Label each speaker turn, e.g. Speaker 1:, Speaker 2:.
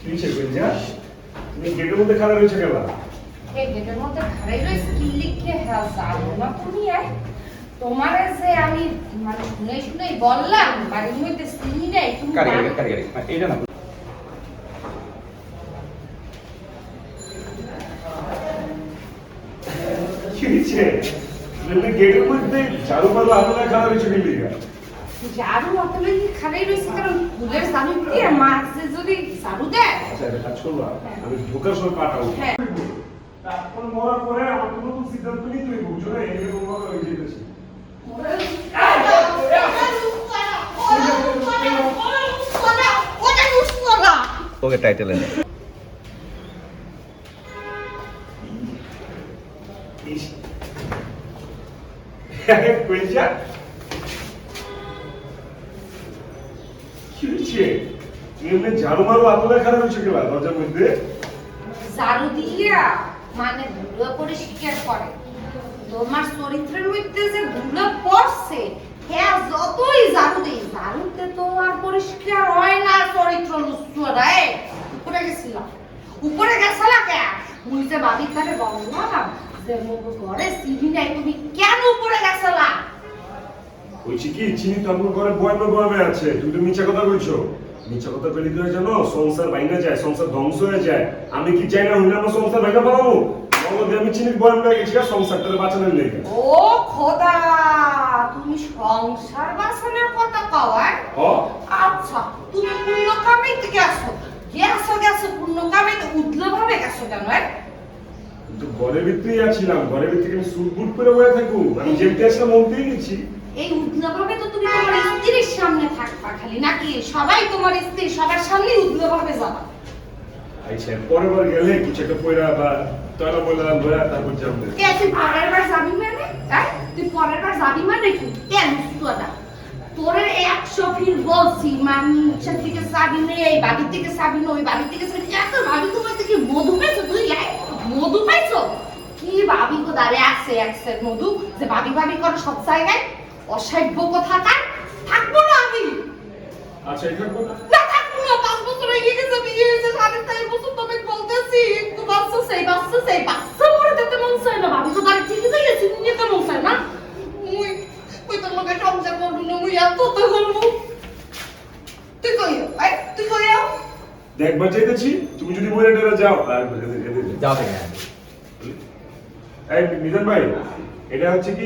Speaker 1: কি তুমি গেটের মধ্যে খাড়া রয়েছে কেন?
Speaker 2: গেটের মধ্যে খাড়াই রয়েছে? কি লিখে? হ্যাঁ জানো না তুমি আয় তোমার যে আমি মানে শুনে শুনে বললাম বাড়ির মধ্যে চিনি নাই তুমি
Speaker 3: কারিগরি কারিগরি। এইটা না।
Speaker 1: কি হয়েছে? তুমি গেটের মধ্যে ঝাড়ু মারো আপনারা খাড়া রয়েছে
Speaker 2: ঝাড়ু কারণ ঝাড়ু দিয়ে মাছ যদি ঝাড়ু দেয়
Speaker 1: আচ্ছা একটা কাজ করবা আমি ঢোকার সময় পাঠাবো
Speaker 2: হ্যাঁ।
Speaker 1: তারপর মরার পরে আমার কোনো সিদ্ধান্ত নিতে হইব বুঝছ না এই ভাবে হয়ে যেতেছে
Speaker 3: ওকে টাইটেলে দেয়
Speaker 1: ইস। এমনি ঝাড়ু মারো খারাপ দরজার মধ্যে?
Speaker 2: ঝাড়ু দিয়া মানে ধুলো করে স্বীকার করে। তোমার চরিত্রের মধ্যে যে ধুলো পড়ছে হ্যাঁ যতই ঝাড়ু দিই, ঝাড়ুতে তো আর পরিষ্কার হয় না চরিত্র এ উপরে গেছিলাম উপরে গেছিলা কে? মুই বাবির ধারে বললাম যে নাই, তুমি কেন উপরে গেছিলা?
Speaker 1: কইছি কি চিনি তো আপনার ঘরে বয়ামে বয়ামে আছে। তুমি তো মিছা কথা কইছো। মিছা কথা কইলে কি হয় জানো? সংসার ভাঙা যায় সংসার ধ্বংস হয়ে যায়। আমি কি চাই না হইলে আমার সংসার ভাঙা পাবো বলতে আমি চিনির বয়াম লাগে গেছি সংসারটা বাঁচানোর লেগে।
Speaker 2: ও খোদা তুমি সংসার বাসনের কথা কওয়ায়
Speaker 1: ও
Speaker 2: আচ্ছা তুমি পূর্ণ কামাইতে গেছো গেছো গেছো পূর্ণ কামাইতে উঠল ভাবে গেছো কেন
Speaker 1: কিন্তু ঘরের ভিতরেই আছিলাম। ঘরের ভিতরে আমি সুট বুট করে বয়ে থাকব আমি যেমতে আসলাম ওমতেই গেছি
Speaker 2: এই উঠল তো তুমি তোমার স্ত্রীর সামনে থাকবা খালি নাকি সবাই তোমার স্ত্রী সবার সামনে উঠল ভাবে যাবা?
Speaker 1: আচ্ছা পরে বার গেলে কিছু একটা পয়রা বা তয়লা বললা বয়া তারপর যাব।
Speaker 2: কে তুই পরের বার যাবি মানে? হ্যাঁ? তুই পরের বার যাবি মানে কি? কেন তোরা তোরে একশো ফির বলছি মানুষের থেকে যাবি নে এই বাড়ির থেকে যাবি না ওই বাড়ির থেকে না। এত ভাবি তোমার থেকে মধু পাইছো? তুই লাই মধু পাইছো? কি ভাবি কো দাঁড়ে আছে একসে মধু যে ভাবি ভাবি করো সব জায়গায়। অসভ্য কোথাকার থাকব না আমি।
Speaker 1: আচ্ছা এটা কথা
Speaker 2: না থাকব না পাঁচ বছর হয়ে গেছে বিয়ে হয়েছে সাড়ে চার বছর তুমি বলতেছি একটু বাচ্চা সেই বাচ্চা সেই বাচ্চা মরে যেতে মন চায় না ভাবি তো তার ঠিকই যাই গেছি নিতে মন চায় না। মুই তুই তোর লগে সংসার করব না মুই এত তো করব তুই কই তুই কই
Speaker 1: দেখবার চাইতেছি তুমি যদি মরে টেরা যাও। আর
Speaker 3: যাও থেকে
Speaker 1: এই নিজাম ভাই এটা হচ্ছে কি